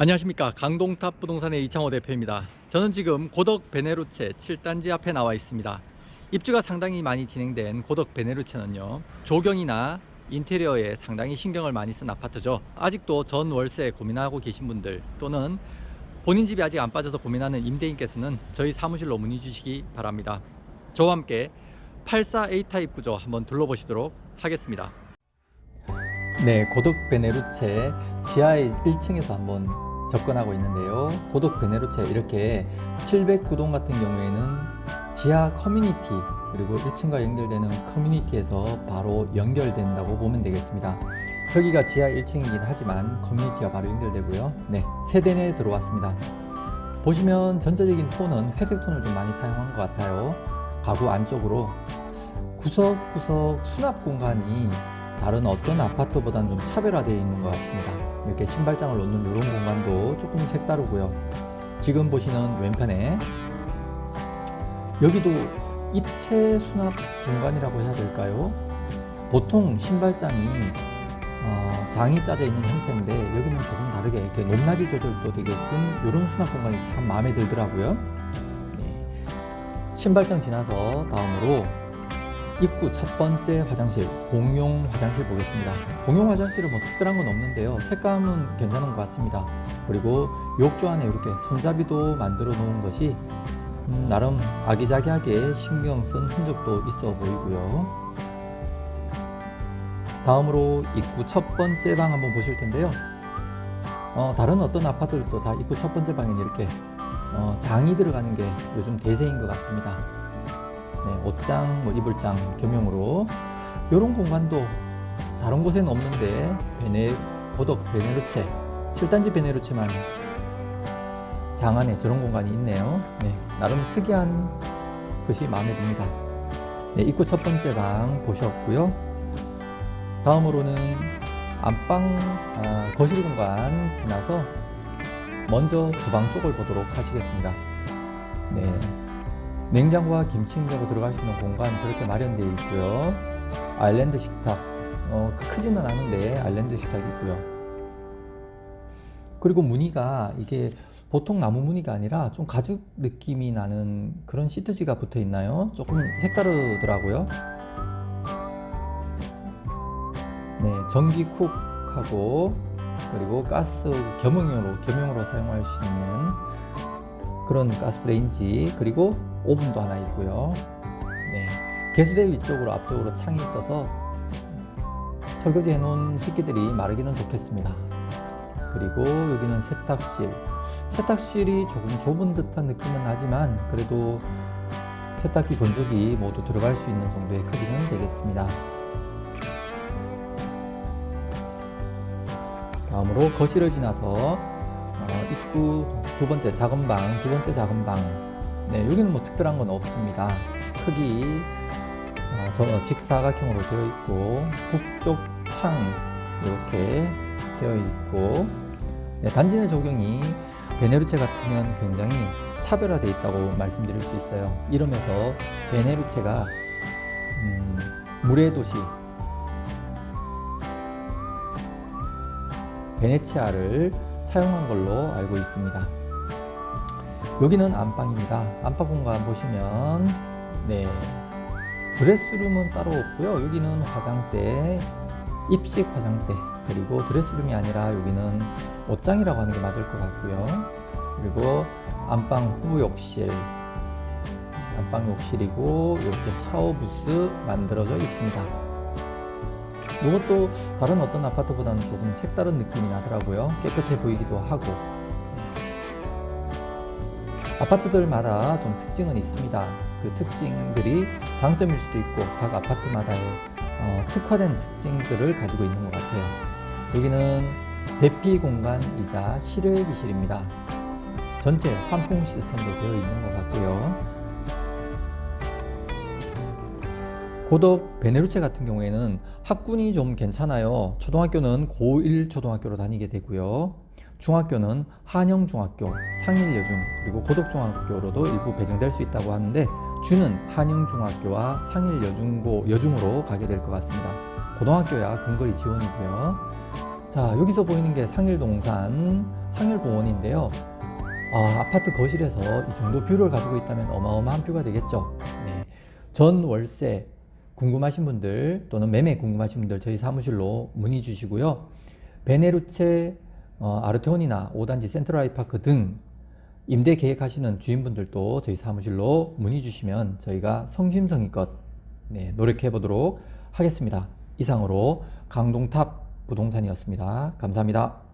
안녕하십니까. 강동탑 부동산의 이창호 대표입니다. 저는 지금 고덕 베네루체 7단지 앞에 나와 있습니다. 입주가 상당히 많이 진행된 고덕 베네루체는요 조경이나 인테리어에 상당히 신경을 많이 쓴 아파트죠. 아직도 전 월세 고민하고 계신 분들 또는 본인 집이 아직 안 빠져서 고민하는 임대인께서는 저희 사무실로 문의 주시기 바랍니다. 저와 함께 84A 타입 구조 한번 둘러보시도록 하겠습니다. 네, 고덕 베네루체 지하의 1층에서 한번 접근하고 있는데요. 고덕 베네루체 이렇게 709동 같은 경우에는 지하 커뮤니티 그리고 1층과 연결되는 커뮤니티에서 바로 연결된다고 보면 되겠습니다. 여기가 지하 1층이긴 하지만 커뮤니티와 바로 연결되고요. 네, 세대내 들어왔습니다. 보시면 전체적인 톤은 회색 톤을 좀 많이 사용한 것 같아요. 가구 안쪽으로 구석구석 수납 공간이 다른 어떤 아파트보다는 좀 차별화되어 있는 것 같습니다. 이렇게 신발장을 놓는 이런 공간도 조금 색다르고요. 지금 보시는 왼편에 여기도 입체 수납 공간이라고 해야 될까요? 보통 신발장이 어, 장이 짜져 있는 형태인데 여기는 조금 다르게 이렇게 높낮이 조절도 되게끔 이런 수납 공간이 참 마음에 들더라고요. 네. 신발장 지나서 다음으로 입구 첫 번째 화장실 공용 화장실 보겠습니다. 공용 화장실은 뭐 특별한 건 없는데요. 색감은 괜찮은 것 같습니다. 그리고 욕조 안에 이렇게 손잡이도 만들어 놓은 것이 음, 나름 아기자기하게 신경 쓴 흔적도 있어 보이고요. 다음으로 입구 첫 번째 방 한번 보실 텐데요. 어, 다른 어떤 아파트들도 다 입구 첫 번째 방에는 이렇게 어, 장이 들어가는 게 요즘 대세인 것 같습니다 네, 옷장, 뭐 이불장 겸용으로 이런 공간도 다른 곳에는 없는데 베네 고덕 베네루체 7단지 베네루체만 장 안에 저런 공간이 있네요. 네, 나름 특이한 것이 마음에 듭니다. 네, 입구 첫 번째 방 보셨고요. 다음으로는 안방 아, 거실 공간 지나서 먼저 주방 쪽을 보도록 하시겠습니다. 네, 냉장고와 김치 냉장고 들어갈 수 있는 공간 저렇게 마련되어 있고요. 아일랜드 식탁, 어, 크지는 않은데 아일랜드 식탁이 있고요. 그리고 무늬가 이게 보통 나무 무늬가 아니라 좀 가죽 느낌이 나는 그런 시트지가 붙어 있나요? 조금 색다르더라고요. 네, 전기 쿡하고 그리고 가스 겸용으로 겸용으로 사용할 수 있는 그런 가스레인지 그리고 오븐도 하나 있고요. 네. 개수대 위쪽으로 앞쪽으로 창이 있어서 설거지 해놓은 식기들이 마르기는 좋겠습니다. 그리고 여기는 세탁실. 세탁실이 조금 좁은 듯한 느낌은 나지만 그래도 세탁기 건조기 모두 들어갈 수 있는 정도의 크기는 되겠습니다. 다음으로 거실을 지나서 어, 입구 두 번째 작은 방, 두 번째 작은 방. 네, 여기는 뭐 특별한 건 없습니다. 크기 어, 저 직사각형으로 되어 있고 북쪽 창 이렇게 되어 있고 네, 단지 내 조경이 베네루체 같으면 굉장히 차별화되어 있다고 말씀드릴 수 있어요. 이러면서 베네루체가 음, 물의 도시 베네치아를 사용한 걸로 알고 있습니다. 여기는 안방입니다. 안방 공간 보시면 네 드레스룸은 따로 없고요. 여기는 화장대, 입식 화장대 그리고 드레스룸이 아니라 여기는 옷장이라고 하는 게 맞을 것 같고요. 그리고 안방 후부 욕실, 안방 욕실이고 이렇게 샤워 부스 만들어져 있습니다. 이것도 다른 어떤 아파트보다는 조금 색다른 느낌이 나더라고요. 깨끗해 보이기도 하고. 아파트들마다 좀 특징은 있습니다. 그 특징들이 장점일 수도 있고 각 아파트마다의 어, 특화된 특징들을 가지고 있는 것 같아요. 여기는 대피 공간이자 실외기실입니다. 전체 환풍 시스템도 되어 있는 것 같고요. 고덕 베네루체 같은 경우에는 학군이 좀 괜찮아요. 초등학교는 고1 초등학교로 다니게 되고요. 중학교는 한영중학교, 상일여중, 그리고 고덕중학교로도 일부 배정될 수 있다고 하는데 주는 한영중학교와 상일여중고, 여중으로 가게 될 것 같습니다. 고등학교야 근거리 지원이고요. 자, 여기서 보이는 게 상일동산 상일공원인데요. 아, 아파트 거실에서 이 정도 뷰를 가지고 있다면 어마어마한 뷰가 되겠죠. 네. 전 월세 궁금하신 분들 또는 매매 궁금하신 분들 저희 사무실로 문의 주시고요. 베네루체 어, 아르테온이나 5단지 센트럴아이파크 등 임대 계획하시는 주인분들도 저희 사무실로 문의 주시면 저희가 성심성의껏 네, 노력해 보도록 하겠습니다. 이상으로 강동탑 부동산이었습니다. 감사합니다.